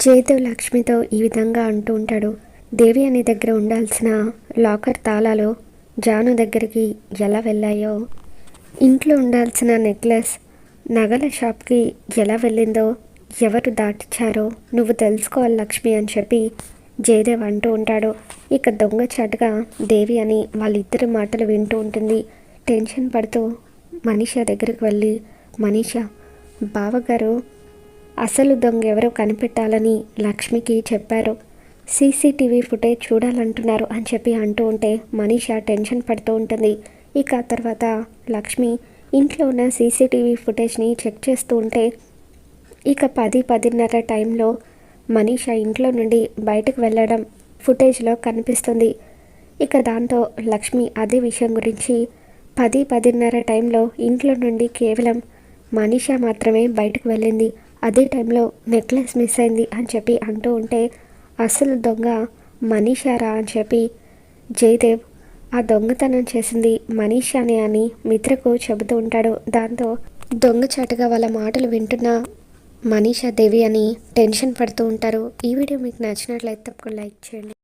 జయదేవ్ లక్ష్మితో ఈ విధంగా అంటూ ఉంటాడు. దేవి అనే దగ్గర ఉండాల్సిన లాకర్ తాళాలు జాను దగ్గరికి ఎలా వెళ్ళాయో? ఇంట్లో ఉండాల్సిన నెక్లెస్ నగల షాప్కి ఎలా వెళ్ళిందో ఎవరు దాటిచ్చారో నువ్వు తెలుసుకోవాలి లక్ష్మి అని చెప్పి జయదేవ్ అంటూ ఉంటాడు. ఇక దొంగ చాటుగా దేవి అని వాళ్ళిద్దరి మాటలు వింటూ ఉంటుంది. టెన్షన్ పడుతూ మనీషా దగ్గరికి వెళ్ళి మనీషా బావగారు అసలు దొంగ ఎవరో కనిపెట్టాలని లక్ష్మికి చెప్పారు. సీసీటీవీ ఫుటేజ్ చూడాలంటున్నారు అని చెప్పి అంటూ ఉంటే మనీష టెన్షన్ పడుతూ ఉంటుంది. ఇక తర్వాత లక్ష్మి ఇంట్లో ఉన్న సీసీటీవీ ఫుటేజ్ని చెక్ చేస్తూ ఉంటే ఇక పది పదిన్నర టైంలో మనీష ఇంట్లో నుండి బయటకు వెళ్ళడం ఫుటేజ్లో కనిపిస్తుంది. ఇక దాంతో లక్ష్మి అదే విషయం గురించి పది పదిన్నర టైంలో ఇంట్లో నుండి కేవలం మనీష మాత్రమే బయటకు వెళ్ళింది. అదే టైంలో నెక్లెస్ మిస్ అయింది అని చెప్పి అంటూ ఉంటే అసలు దొంగ మనీషారా అని చెప్పి జయదేవ్ ఆ దొంగతనం చేసింది మనీషానే అని మిత్రకు చెబుతూ ఉంటాడు. దాంతో దొంగచాటుగా వాళ్ళ మాటలు వింటున్న మనీషా దేవి అని టెన్షన్ పడుతూ ఉంటారు. ఈ వీడియో మీకు నచ్చినట్లయితే తప్పకుండా లైక్ చేయండి.